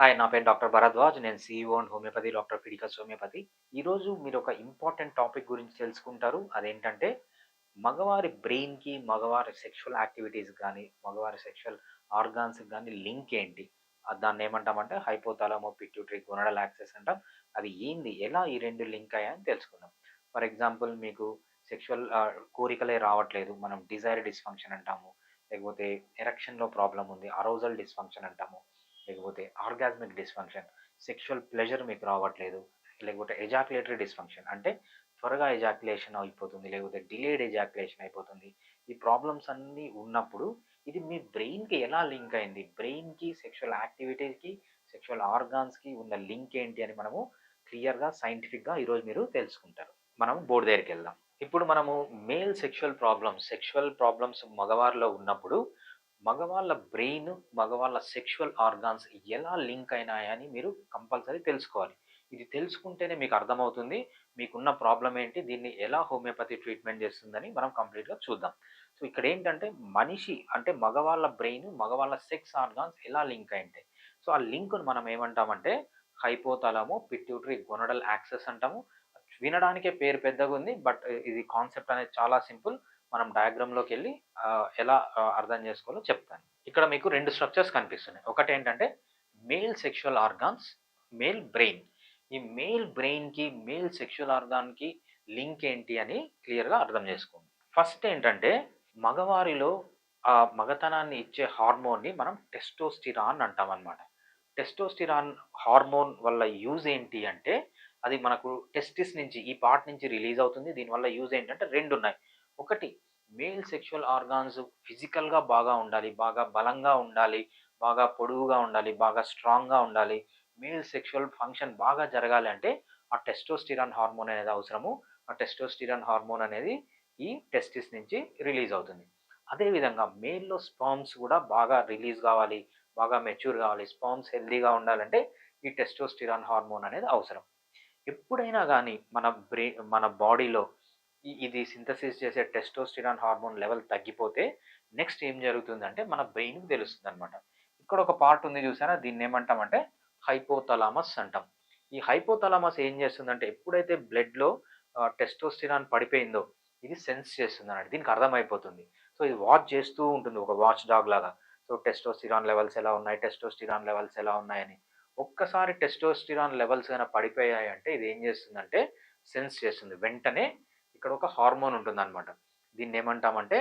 Hi నా పేరు doctor Bharadwaj. నేను CEO and homeopathy doctor Fiticus homeopathy. ఈరోజు మీరు ఒక ఇంపార్టెంట్ టాపిక్ గురించి తెలుసుకుంటారు. అదేంటంటే మగవారి బ్రెయిన్కి మగవారి సెక్షువల్ యాక్టివిటీస్ కానీ మగవారి సెక్షువల్ ఆర్గాన్స్కి కానీ లింక్ ఏంటి? దాన్ని ఏమంటామంటే హైపోతాలమో పిట్యూటరీ గొనడల్ యాక్సెస్ అంటాం. అది ఏంది? ఎలా ఈ రెండు లింక్ అయ్యాయని తెలుసుకుందాం. ఫర్ ఎగ్జాంపుల్ మీకు సెక్షువల్ కోరికలే రావట్లేదు. మనం డిజైర్ డిస్ఫంక్షన్ అంటాము. లేకపోతే ఎరక్షన్లో ప్రాబ్లం ఉంది అరోజల్ డిస్ఫంక్షన్ అంటాము. లేకపోతే ఆర్గాస్మిక్ డిస్ఫంక్షన్ సెక్షువల్ ప్లెజర్ మీకు రావట్లేదు లేకపోతే ఎజాక్యులేటరీ డిస్ఫంక్షన్ అంటే త్వరగా ఎజాక్యులేషన్ అయిపోతుంది లేకపోతే డిలేడ్ ఎజాక్యులేషన్ అయిపోతుంది. ఈ ప్రాబ్లమ్స్ అన్నీ ఉన్నప్పుడు ఇది మీ బ్రెయిన్కి ఎలా లింక్ అయింది? బ్రెయిన్కి సెక్షువల్ యాక్టివిటీస్కి సెక్షువల్ ఆర్గాన్స్కి ఉన్న లింక్ ఏంటి అని మనము క్లియర్గా సైంటిఫిక్గా ఈరోజు మీరు తెలుసుకుంటారు. మనం బోర్డు దగ్గరికి వెళ్దాం. ఇప్పుడు మనము male sexual problems sexual problems మగవారిలో ఉన్నప్పుడు మగవాళ్ళ బ్రెయిన్ మగవాళ్ళ సెక్షువల్ ఆర్గాన్స్ ఎలా లింక్ అయినాయని మీరు కంపల్సరీ తెలుసుకోవాలి. ఇది తెలుసుకుంటేనే మీకు అర్థమవుతుంది మీకున్న ప్రాబ్లం ఏంటి దీన్ని ఎలా హోమియోపతి ట్రీట్మెంట్ చేస్తుందని మనం కంప్లీట్గా చూద్దాం. సో ఇక్కడ ఏంటంటే మనిషి అంటే మగవాళ్ళ బ్రెయిన్ మగవాళ్ళ సెక్స్ ఆర్గాన్స్ ఎలా లింక్ అయింటాయి. సో ఆ లింక్ను మనం ఏమంటామంటే హైపోతలము పిట్యూటరీ గొనడల్ యాక్సెస్ అంటాము. వినడానికే పేరు పెద్దగా ఉంది బట్ ఇది కాన్సెప్ట్ అనేది చాలా సింపుల్. మనం డయాగ్రామ్లోకి వెళ్ళి ఎలా అర్థం చేసుకోవాలో చెప్తాను. ఇక్కడ మీకు రెండు స్ట్రక్చర్స్ కనిపిస్తున్నాయి. ఒకటి ఏంటంటే male sexual organs male brain ఈ మేల్ బ్రెయిన్కి మేల్ సెక్షువల్ ఆర్గాన్కి లింక్ ఏంటి అని క్లియర్గా అర్థం చేసుకోండి. ఫస్ట్ ఏంటంటే మగవారిలో ఆ మగతనాన్ని ఇచ్చే హార్మోన్ని మనం టెస్టోస్టిరాన్ అంటాం అనమాట టెస్టోస్టిరాన్ హార్మోన్ వల్ల యూజ్ ఏంటి అంటే అది మనకు టెస్టిస్ నుంచి ఈ పార్ట్ నుంచి రిలీజ్ అవుతుంది. దీనివల్ల యూజ్ ఏంటంటే రెండు ఉన్నాయి ఒకటి మేల్ సెక్షువల్ ఆర్గాన్స్ ఫిజికల్గా బాగా ఉండాలి బాగా బలంగా ఉండాలి బాగా పొడవుగా ఉండాలి బాగా స్ట్రాంగ్గా ఉండాలి. మేల్ సెక్షువల్ ఫంక్షన్ బాగా జరగాలి అంటే ఆ టెస్టోస్టిరాన్ హార్మోన్ అనేది అవసరము. ఆ టెస్టోస్టిరాన్ హార్మోన్ అనేది ఈ టెస్టిస్ నుంచి రిలీజ్ అవుతుంది. అదేవిధంగా మేల్లో స్పామ్స్ కూడా బాగా రిలీజ్ కావాలి బాగా మెచ్యూర్ కావాలి స్పామ్స్ హెల్దీగా ఉండాలంటే ఈ టెస్టోస్టిరాన్ హార్మోన్ అనేది అవసరం. ఎప్పుడైనా కానీ మన బ్రెయిన్ మన బాడీలో ఇది సింథసిస్ చేసే టెస్టోస్టిరాన్ హార్మోన్ లెవెల్ తగ్గిపోతే నెక్స్ట్ ఏం జరుగుతుందంటే మన బ్రెయిన్కి తెలుస్తుంది అనమాట ఇక్కడ ఒక పార్ట్ ఉంది చూసారా? దీన్ని ఏమంటామంటే హైపోతలామస్ అంటాం. ఈ హైపోతలామస్ ఏం చేస్తుందంటే ఎప్పుడైతే బ్లడ్లో టెస్టోస్టిరాన్ పడిపోయిందో ఇది సెన్స్ చేస్తుంది అన్నట్టు దీనికి అర్థమైపోతుంది. సో ఇది వాచ్ చేస్తూ ఉంటుంది ఒక వాచ్ డాగ్ లాగా. సో టెస్టోస్టిరాన్ లెవెల్స్ ఎలా ఉన్నాయి? టెస్టోస్టిరాన్ లెవెల్స్ ఎలా ఉన్నాయని. ఒక్కసారి టెస్టోస్టిరాన్ లెవెల్స్ అయినా పడిపోయాయి అంటే ఇది ఏం చేస్తుందంటే సెన్స్ చేస్తుంది. వెంటనే ఇక్కడ ఒక హార్మోన్ ఉంటుంది అనమాట దీన్ని ఏమంటామంటే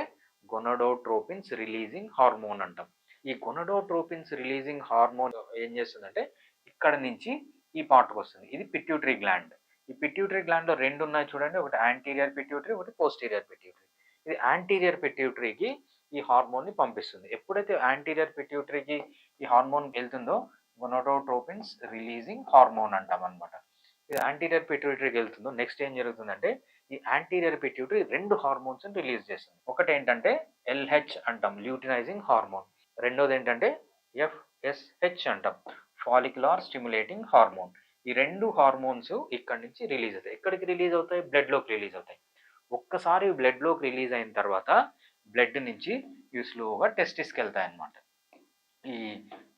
గొనడోట్రోపిన్స్ రిలీజింగ్ హార్మోన్ అంటాం. ఈ గొనడోట్రోపిన్స్ రిలీజింగ్ హార్మోన్ ఏం చేస్తుందంటే ఇక్కడ నుంచి ఈ పార్ట్కి వస్తుంది. ఇది పిట్యూటరీ గ్లాండ్ ఈ పిట్యూటరీ గ్లాండ్లో రెండు ఉన్నాయి చూడండి. ఒకటి యాంటీరియర్ పిట్యూటరీ ఒకటి పోస్టీరియర్ పిట్యూటరీ ఇది యాంటీరియర్ పిట్యూటరీకి ఈ హార్మోన్ని పంపిస్తుంది. ఎప్పుడైతే యాంటీరియర్ పిట్యూటరీకి ఈ హార్మోన్ వెళ్తుందో గొనోటోట్రోపిన్స్ రిలీజింగ్ హార్మోన్ అంటాం అనమాట ఇది యాంటీరియర్ పిట్యూటరీకి వెళ్తుందో. నెక్స్ట్ ఏం జరుగుతుందంటే ఈ యాంటీరియర్ పిట్యూటరీ రెండు హార్మోన్స్ రిలీజ్ చేస్తుంది. ఒకటి ఏంటంటే ఎల్హెచ్ అంటాం ల్యూటినైజింగ్ హార్మోన్ రెండోది ఏంటంటే ఎఫ్ఎస్హెచ్ అంటాం ఫాలిక్యులార్ స్టిమ్యులేటింగ్ హార్మోన్ ఈ రెండు హార్మోన్స్ ఇక్కడి నుంచి రిలీజ్ అవుతాయి. ఎక్కడికి రిలీజ్ అవుతాయి? బ్లడ్లోకి రిలీజ్ అవుతాయి. ఒక్కసారి బ్లడ్లోకి రిలీజ్ అయిన తర్వాత బ్లడ్ నుంచి ఇవి స్లోగా టెస్టిస్కి వెళ్తాయి అన్నమాట ఈ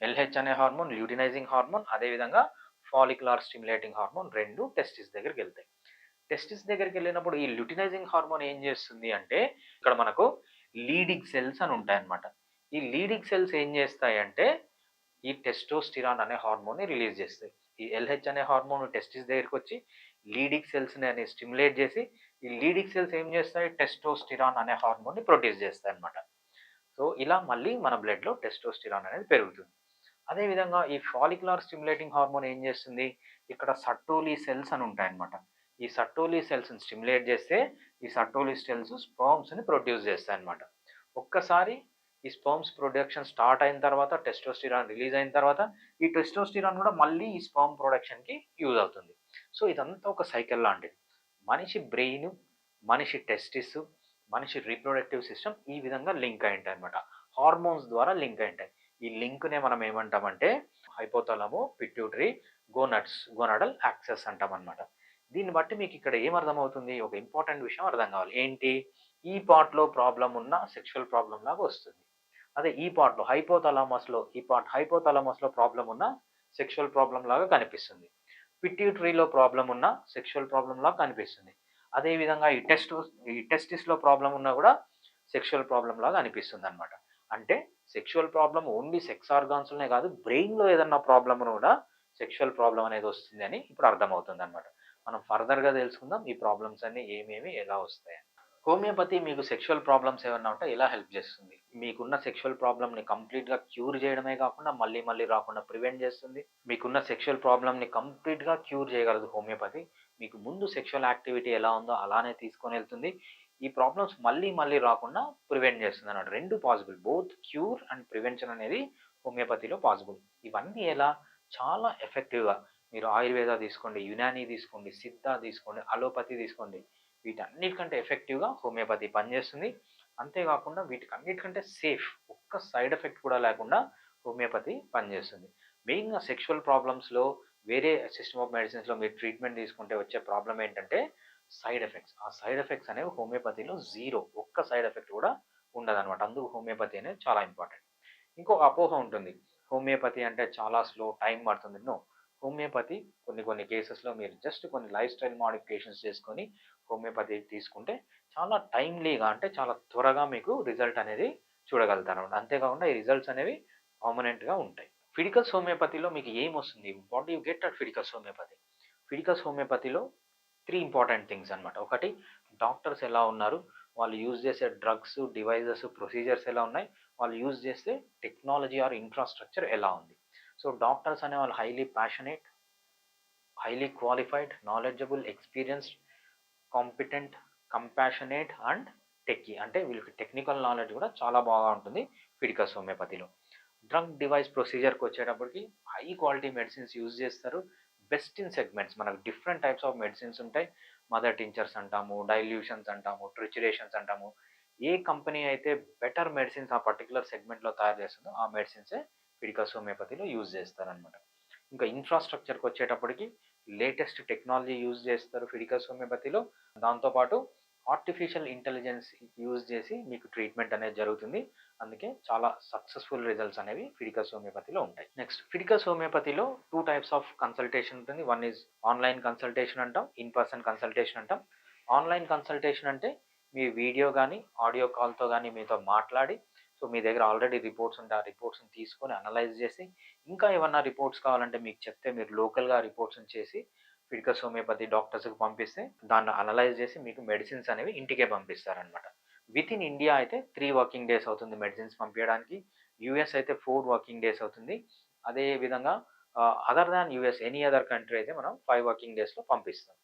ఎల్హెచ్ అనే హార్మోన్ ల్యూటినైజింగ్ హార్మోన్ అదేవిధంగా ఫాలిక్యులార్ స్టిమ్యులేటింగ్ హార్మోన్ రెండు టెస్టిస్ దగ్గరికి వెళ్తాయి. టెస్టిస్ దగ్గరికి వెళ్ళినప్పుడు ఈ ల్యూటినైజింగ్ హార్మోన్ ఏం చేస్తుంది అంటే ఇక్కడ మనకు లీడింగ్ సెల్స్ అని ఉంటాయి అన్నమాట ఈ లీడింగ్ సెల్స్ ఏం చేస్తాయి అంటే ఈ టెస్టోస్టిరాన్ అనే హార్మోన్ని రిలీజ్ చేస్తాయి. ఈ ఎల్హెచ్ అనే హార్మోన్ టెస్టిస్ దగ్గరికి వచ్చి లీడింగ్ సెల్స్ని అని స్టిమ్యులేట్ చేసి ఈ లీడింగ్ సెల్స్ ఏం చేస్తాయి? టెస్టోస్టిరాన్ అనే హార్మోన్ని ప్రొడ్యూస్ చేస్తాయి అన్నమాట సో ఇలా మళ్ళీ మన బ్లడ్లో టెస్టోస్టిరాన్ అనేది పెరుగుతుంది. అదేవిధంగా ఈ ఫాలిక్యులార్ స్టిమ్యులేటింగ్ హార్మోన్ ఏం చేస్తుంది? ఇక్కడ సట్టోలీ సెల్స్ అని ఉంటాయన్నమాట. ఈ సట్టోలీ సెల్స్ని స్టిమ్యులేట్ చేస్తే ఈ సట్టోలీ సెల్స్ స్పర్మ్స్ని ప్రొడ్యూస్ చేస్తాయి అనమాట ఒక్కసారి ఈ స్పర్మ్స్ ప్రొడక్షన్ స్టార్ట్ అయిన తర్వాత టెస్టోస్టిరాన్ రిలీజ్ అయిన తర్వాత ఈ టెస్టోస్టిరాన్ కూడా మళ్ళీ ఈ స్పర్మ్ ప్రొడక్షన్కి యూజ్ అవుతుంది. సో ఇదంతా ఒక సైకిల్ లాంటిది. మనిషి బ్రెయిన్ మనిషి టెస్టిస్ మనిషి రీప్రొడక్టివ్ సిస్టమ్ ఈ విధంగా లింక్ అయి ఉంటాయి అనమాట హార్మోన్స్ ద్వారా లింక్ అయి ఉంటాయి. ఈ లింక్నే మనం ఏమంటామంటే హైపోతలము పిట్యూటరీ గోనట్స్ గోనడల్ యాక్సెస్ అంటాం అనమాట దీన్ని బట్టి మీకు ఇక్కడ ఏం అర్థమవుతుంది? ఒక ఇంపార్టెంట్ విషయం అర్థం కావాలి. ఏంటి? ఈ పార్ట్లో ప్రాబ్లం ఉన్న సెక్షువల్ ప్రాబ్లం లాగా వస్తుంది. అదే ఈ పార్ట్లో హైపోతలామస్లో ఈ పార్ట్ హైపోతలామస్లో ప్రాబ్లం ఉన్న సెక్షువల్ ప్రాబ్లం లాగా కనిపిస్తుంది. పిట్యూటరీలో ప్రాబ్లం ఉన్న సెక్షువల్ ప్రాబ్లం లాగా కనిపిస్తుంది. అదేవిధంగా ఈ టెస్ట్ ఈ టెస్టిస్లో ప్రాబ్లం ఉన్నా కూడా సెక్షువల్ ప్రాబ్లం లాగా అనిపిస్తుంది అనమాట అంటే సెక్షువల్ ప్రాబ్లం ఓన్లీ సెక్స్ ఆర్గాన్స్లోనే కాదు బ్రెయిన్లో ఏదన్నా ప్రాబ్లం కూడా సెక్షువల్ ప్రాబ్లం అనేది వస్తుంది అని ఇప్పుడు అర్థమవుతుంది అనమాట మనం ఫర్దర్గా తెలుసుకుందాం ఈ ప్రాబ్లమ్స్ అన్ని ఏమేమి ఎలా వస్తాయని హోమియోపతి మీకు సెక్షువల్ ప్రాబ్లమ్స్ ఏమన్నా ఉంటే ఎలా హెల్ప్ చేస్తుంది. మీకున్న సెక్షువల్ ప్రాబ్లమ్ని కంప్లీట్గా క్యూర్ చేయడమే కాకుండా మళ్ళీ మళ్ళీ రాకుండా ప్రివెంట్ చేస్తుంది. మీకున్న సెక్షువల్ ప్రాబ్లమ్ని కంప్లీట్గా క్యూర్ చేయగలదు హోమియోపతి. మీకు ముందు సెక్షువల్ యాక్టివిటీ ఎలా ఉందో అలానే తీసుకొని వెళ్తుంది. ఈ ప్రాబ్లమ్స్ మళ్ళీ మళ్ళీ రాకుండా ప్రివెంట్ చేస్తుంది అన్నమాట. రెండు possible both cure and prevention అనేది హోమియోపతిలో పాసిబుల్ ఇవన్నీ ఎలా? చాలా ఎఫెక్టివ్గా మీరు ఆయుర్వేద తీసుకోండి యునానీ తీసుకోండి సిద్ధ తీసుకోండి అలోపతి తీసుకోండి. వీటన్నిటికంటే ఎఫెక్టివ్గా హోమియోపతి పనిచేస్తుంది. అంతేకాకుండా వీటికి అన్నిటికంటే సేఫ్ ఒక్క సైడ్ ఎఫెక్ట్ కూడా లేకుండా హోమియోపతి పనిచేస్తుంది. మెయిన్గా సెక్షువల్ ప్రాబ్లమ్స్లో వేరే సిస్టమ్ ఆఫ్ మెడిసిన్స్లో మీరు ట్రీట్మెంట్ తీసుకుంటే వచ్చే ప్రాబ్లం ఏంటంటే సైడ్ ఎఫెక్ట్స్ ఆ సైడ్ ఎఫెక్ట్స్ అనేవి హోమియోపతిలో జీరో ఒక్క సైడ్ ఎఫెక్ట్ కూడా ఉండదన్నమాట. అందుకు హోమియోపతి అనేది చాలా ఇంపార్టెంట్ ఇంకో అపోహ ఉంటుంది. హోమియోపతి అంటే చాలా స్లో టైం పడుతుంది. నో హోమియోపతి కొన్ని కొన్ని కేసెస్లో మీరు జస్ట్ కొన్ని లైఫ్ స్టైల్ మాడిఫికేషన్స్ చేసుకొని హోమియోపతి తీసుకుంటే చాలా టైమ్లీగా అంటే చాలా త్వరగా మీకు రిజల్ట్ అనేది చూడగలుగుతారు. అంతేకాకుండా ఈ రిజల్ట్స్ అనేవి పర్మనెంట్గా ఉంటాయి. ఫిడికల్స్ హోమియోపతిలో మీకు ఏం వస్తుంది? What you get at Fiticus homeopathy? Fiticus హోమియోపతిలో త్రీ ఇంపార్టెంట్ థింగ్స్ అనమాట ఒకటి డాక్టర్స్ ఎలా ఉన్నారు? వాళ్ళు యూజ్ చేసే డ్రగ్స్ డివైజెస్ ప్రొసీజర్స్ ఎలా ఉన్నాయి? వాళ్ళు యూజ్ చేసే టెక్నాలజీ ఆర్ ఇన్ఫ్రాస్ట్రక్చర్ ఎలా ఉంది? సో డాక్టర్స్ అనే వాళ్ళు highly passionate highly qualified knowledgeable experienced competent compassionate and techie. అంటే వీళ్ళకి టెక్నికల్ నాలెడ్జ్ కూడా చాలా బాగా ఉంటుంది ఫిడికస్ హోమియోపతిలో. డ్రగ్ డివైస్ ప్రొసీజర్కి వచ్చేటప్పటికి హై క్వాలిటీ మెడిసిన్స్ యూజ్ చేస్తారు. Best in segments. మనకు డిఫరెంట్ టైప్స్ ఆఫ్ మెడిసిన్స్ ఉంటాయి. మదర్ టించర్స్ అంటాము డైల్యూషన్స్ అంటాము ట్రిచురేషన్స్ అంటాము. ఏ కంపెనీ అయితే బెటర్ మెడిసిన్స్ ఆ పర్టికులర్ సెగ్మెంట్లో తయారు చేస్తుందో ఆ మెడిసిన్సే పిడికస్ హోమియోపతిలో యూజ్ చేస్తారనమాట ఇంకా ఇన్ఫ్రాస్ట్రక్చర్కి వచ్చేటప్పటికి లేటెస్ట్ టెక్నాలజీ యూజ్ చేస్తారు ఫిడికస్ హోమియోపతిలో దాంతోపాటు ఆర్టిఫిషియల్ ఇంటెలిజెన్స్ యూజ్ చేసి మీకు ట్రీట్మెంట్ అనేది జరుగుతుంది. అందుకే చాలా సక్సెస్ఫుల్ రిజల్ట్స్ అనేవి ఫిడికస్ హోమియోపతిలో ఉంటాయి. నెక్స్ట్ ఫిడికస్ హోమియోపతిలో టూ టైప్స్ ఆఫ్ కన్సల్టేషన్ ఉంటుంది. వన్ ఈజ్ ఆన్లైన్ కన్సల్టేషన్ అంటాం ఇన్ పర్సన్ కన్సల్టేషన్ అంటాం. ఆన్లైన్ కన్సల్టేషన్ అంటే మీ వీడియో కానీ ఆడియో కాల్తో కానీ మీతో మాట్లాడి సో మీ దగ్గర ఆల్రెడీ రిపోర్ట్స్ ఉంటే ఆ రిపోర్ట్స్ని తీసుకొని అనలైజ్ చేసి ఇంకా ఏమన్నా రిపోర్ట్స్ కావాలంటే మీకు చెప్తే మీరు లోకల్గా రిపోర్ట్స్ని చేసి ఫిడికస్ హోమియోపతి డాక్టర్స్కి పంపిస్తే దాన్ని అనలైజ్ చేసి మీకు మెడిసిన్స్ అనేవి ఇంటికే పంపిస్తారనమాట విత్ ఇన్ ఇండియా అయితే త్రీ వర్కింగ్ డేస్ అవుతుంది మెడిసిన్స్ పంపించడానికి. యూఎస్ అయితే ఫోర్ వర్కింగ్ డేస్ అవుతుంది. అదే విధంగా other than US any other country అయితే మనం ఫైవ్ వర్కింగ్ డేస్లో పంపిస్తాం.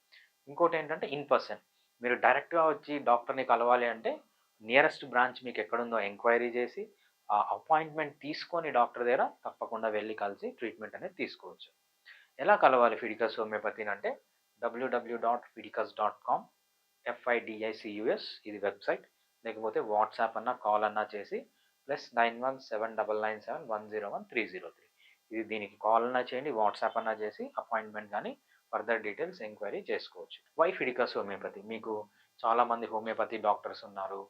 ఇంకోటి ఏంటంటే ఇన్ పర్సన్. మీరు డైరెక్ట్గా వచ్చి డాక్టర్ని కలవాలి అంటే నియరెస్ట్ బ్రాంచ్ మీకు ఎక్కడుందో ఎంక్వైరీ చేసి ఆ అపాయింట్మెంట్ తీసుకొని డాక్టర్ దగ్గర తప్పకుండా వెళ్ళి కలిసి ట్రీట్మెంట్ అనేది తీసుకోవచ్చు. ఎలా కలవాలి ఫిడికస్ హోమియోపతిని అంటే WWW dot Fidicus dot com FIDICUS ఇది వెబ్సైట్. లేకపోతే వాట్సాప్ అన్న కాల్ అన్నా చేసి plus nine one seven double nine seven one zero one three zero three. ఇది దీనికి కాల్ అన్నా చేయండి వాట్సాప్ అన్నా చేసి అపాయింట్మెంట్ కానీ ఫర్దర్ డీటెయిల్స్ ఎంక్వైరీ చేసుకోవచ్చు. Why Fiticus homeopathy? మీకు చాలామంది హోమియోపతి డాక్టర్స్ ఉన్నారు.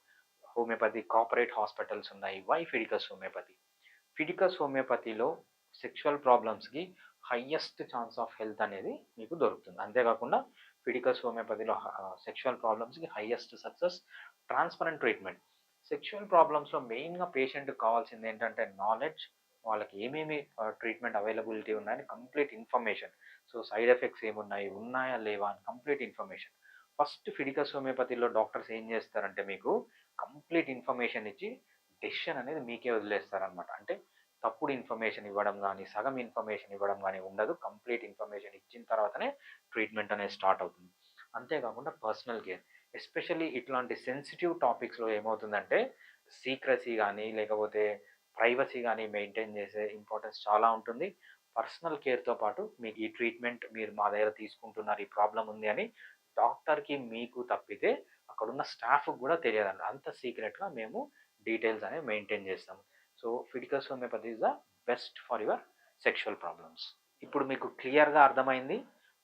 హోమియోపతి కార్పొరేట్ హాస్పిటల్స్ ఉన్నాయి. Why Fiticus homeopathy? ఫిడికస్ హోమియోపతిలో సెక్షువల్ ప్రాబ్లమ్స్కి హయ్యెస్ట్ ఛాన్స్ ఆఫ్ హెల్త్ అనేది మీకు దొరుకుతుంది. అంతేకాకుండా ఫిడికస్ హోమియోపతిలో sexual ప్రాబ్లమ్స్కి highest success transparent treatment sexual ప్రాబ్లమ్స్లో మెయిన్గా పేషెంట్కి కావాల్సింది ఏంటంటే నాలెడ్జ్ వాళ్ళకి ఏమేమి ట్రీట్మెంట్ అవైలబిలిటీ ఉన్నాయని complete information so side effects ఏమున్నాయి? ఉన్నాయా? లేవా? అని కంప్లీట్ ఇన్ఫర్మేషన్ ఫస్ట్ ఫిడికస్ హోమియోపతిలో డాక్టర్స్ ఏం చేస్తారంటే మీకు కంప్లీట్ ఇన్ఫర్మేషన్ ఇచ్చి డెసిషన్ అనేది మీకే వదిలేస్తారనమాట అంటే తప్పుడు ఇన్ఫర్మేషన్ ఇవ్వడం కానీ సగం ఇన్ఫర్మేషన్ ఇవ్వడం కానీ ఉండదు. కంప్లీట్ ఇన్ఫర్మేషన్ ఇచ్చిన తర్వాతనే ట్రీట్మెంట్ అనేది స్టార్ట్ అవుతుంది. అంతేకాకుండా పర్సనల్ కేర్ ఎస్పెషల్లీ ఇట్లాంటి సెన్సిటివ్ టాపిక్స్లో ఏమవుతుందంటే సీక్రసీ కానీ లేకపోతే ప్రైవసీ కానీ మెయింటైన్ చేసే ఇంపార్టెన్స్ చాలా ఉంటుంది. పర్సనల్ కేర్తో పాటు మీకు ఈ ట్రీట్మెంట్ మీరు మా దగ్గర తీసుకుంటున్నారు ఈ ప్రాబ్లం ఉంది అని డాక్టర్కి మీకు తప్పితే అక్కడున్న స్టాఫ్కి కూడా తెలియదండి. అంత సీక్రెట్గా మేము డీటెయిల్స్ అనేవి మెయింటైన్ చేస్తాము. So Fiticus homeopathy is the best for your sexual problems. ఇప్పుడు మీకు క్లియర్గా అర్థమైంది.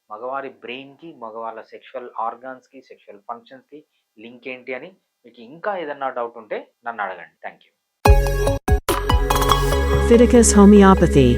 మగవారి బ్రెయిన్కి మగవాళ్ళ సెక్షువల్ ఆర్గాన్స్కి సెక్షువల్ ఫంక్షన్స్కి లింక్ ఏంటి అని మీకు ఇంకా ఏదన్నా డౌట్ ఉంటే నన్ను అడగండి. Thank you Fiticus Homeopathy.